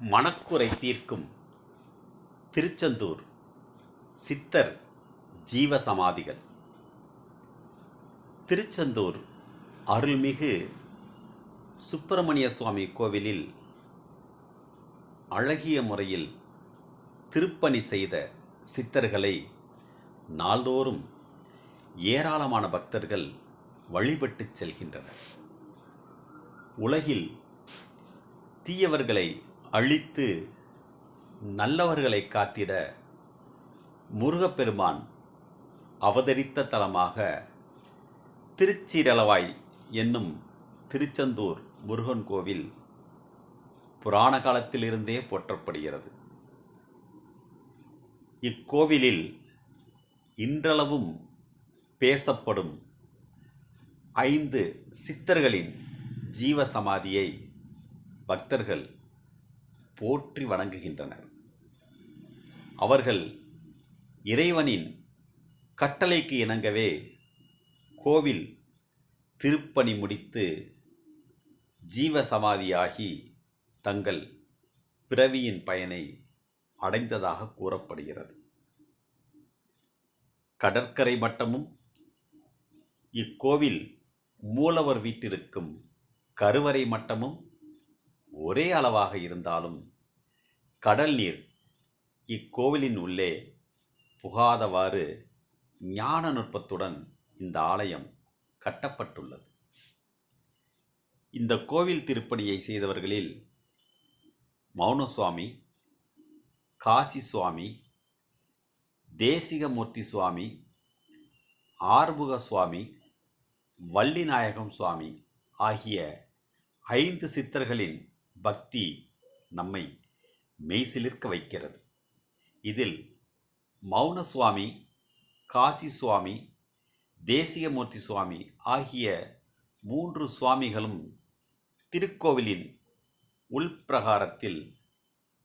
மனக்குறை தீர்க்கும் திருச்செந்தூர் சித்தர் ஜீவ சமாதிகள் திருச்செந்தூர் அருள்மிகு சுப்பிரமணிய சுவாமி கோவிலில் அழகிய முறையில் திருப்பணி செய்த சித்தர்களை நாள்தோறும் ஏராளமான பக்தர்கள் வழிபட்டுச் செல்கின்றனர். உலகில் தீயவர்களை அழித்து நல்லவர்களை காத்திட முருகப்பெருமான் அவதரித்த தலமாக திருச்சிரலவாய் என்னும் திருச்செந்தூர் முருகன் கோவில் புராண காலத்திலிருந்தே போற்றப்படுகிறது. இக்கோவிலில் இன்றளவும் பேசப்படும் ஐந்து சித்தர்களின் ஜீவ சமாதியை பக்தர்கள் போற்றி வணங்குகின்றனர். அவர்கள் இறைவனின் கட்டளைக்கு இணங்கவே கோவில் திருப்பணி முடித்து ஜீவ சமாதியாகி தங்கள் பிறவியின் பயனை அடைந்ததாக கூறப்படுகிறது. கடற்கரை மட்டமும் இக்கோவில் மூலவர் வீட்டிற்கும் கருவறை மட்டமும் ஒரே அளவாக இருந்தாலும் கடல் நீர் இக்கோவிலின் உள்ளே புகாதவாறு ஞான நுட்பத்துடன் இந்த ஆலயம் கட்டப்பட்டுள்ளது. இந்த கோவில் திருப்பணியை செய்தவர்களில் மௌனசுவாமி காசி சுவாமி தேசிகமூர்த்தி சுவாமி ஆறுமுக சுவாமி வள்ளிநாயகம் சுவாமி ஆகிய ஐந்து சித்தர்களின் பக்தி நம்மை மெய்சிலிர்க்க வைக்கிறது. இதில் மௌன சுவாமி காசி சுவாமி தேசியமூர்த்தி சுவாமி ஆகிய மூன்று சுவாமிகளும் திருக்கோவிலின் உள்பிரகாரத்தில்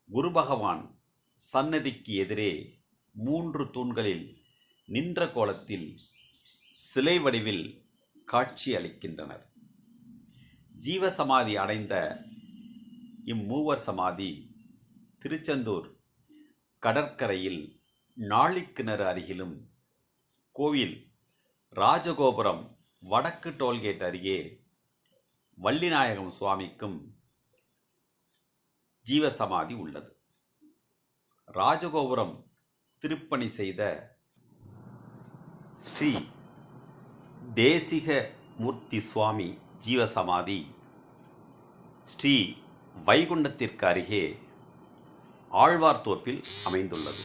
குரு பகவான் சன்னதிக்கு எதிரே மூன்று தூண்களில் நின்ற கோலத்தில் சிலை வடிவில் காட்சி அளிக்கின்றனர். ஜீவசமாதி அடைந்த இம்மூவர் சமாதி திருச்செந்தூர் கடற்கரையில் நாளிக்கிணறு அருகிலும் கோவில் ராஜகோபுரம் வடக்கு டோல்கேட் அருகே வள்ளிநாயகம் சுவாமிக்கும் ஜீவசமாதி உள்ளது. ராஜகோபுரம் திருப்பணி செய்த ஸ்ரீ தேசிக மூர்த்தி சுவாமி ஜீவசமாதி ஸ்ரீ வைகுண்டத்திற்கு அருகே ஆழ்வார்தோப்பில் அமைந்துள்ளது.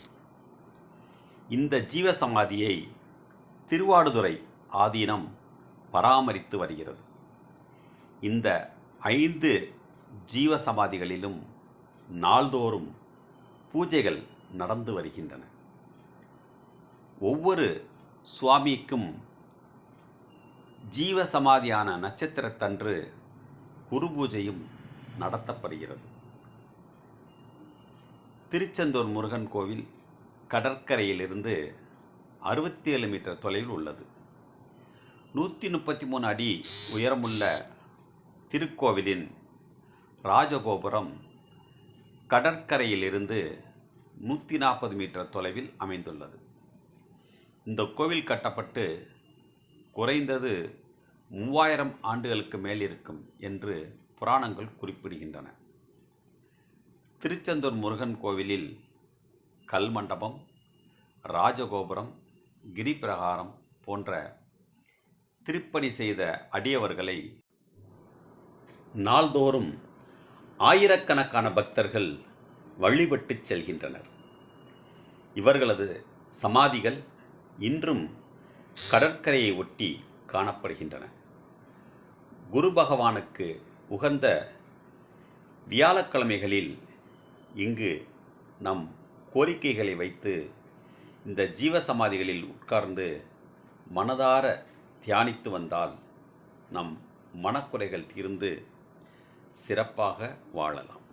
இந்த ஜீவசமாதியை திருவாடுதுறை ஆதீனம் பராமரித்து வருகிறது. இந்த ஐந்து ஜீவசமாதிகளிலும் நாள்தோறும் பூஜைகள் நடந்து வருகின்றன. ஒவ்வொரு சுவாமிக்கும் ஜீவசமாதியான நட்சத்திரத்தன்று குரு பூஜையும் நடத்தப்படுகிறது. திருச்செந்தூர் முருகன் கோவில் கடற்கரையிலிருந்து அறுபத்தி ஏழு மீட்டர் தொலைவில் உள்ளது. நூற்றி முப்பத்தி மூணு அடி உயரமுள்ள திருக்கோவிலின் ராஜகோபுரம் கடற்கரையிலிருந்து நூற்றி நாற்பது மீட்டர் தொலைவில் அமைந்துள்ளது. இந்த கோவில் கட்டப்பட்டு குறைந்தது மூவாயிரம் ஆண்டுகளுக்கு மேல் இருக்கும் என்று புராணங்கள் குறிப்பிடுகின்றன. திருச்செந்தூர் முருகன் கோவிலில் கல்மண்டபம் ராஜகோபுரம் கிரிபிரகாரம் போன்ற திருப்பணி செய்த அடியவர்களை நாள்தோறும் ஆயிரக்கணக்கான பக்தர்கள் வழிபட்டுச் செல்கின்றனர். இவர்களது சமாதிகள் இன்றும் கடற்கரையை ஒட்டி காணப்படுகின்றன. குரு பகவானுக்கு உகந்த வியாழக்கிழமைகளில் இங்கு நம் கோரிக்கைகளை வைத்து இந்த ஜீவசமாதிகளில் உட்கார்ந்து மனதார தியானித்து வந்தால் நம் மனக்குறைகள் தீர்ந்து சிறப்பாக வாழலாம்.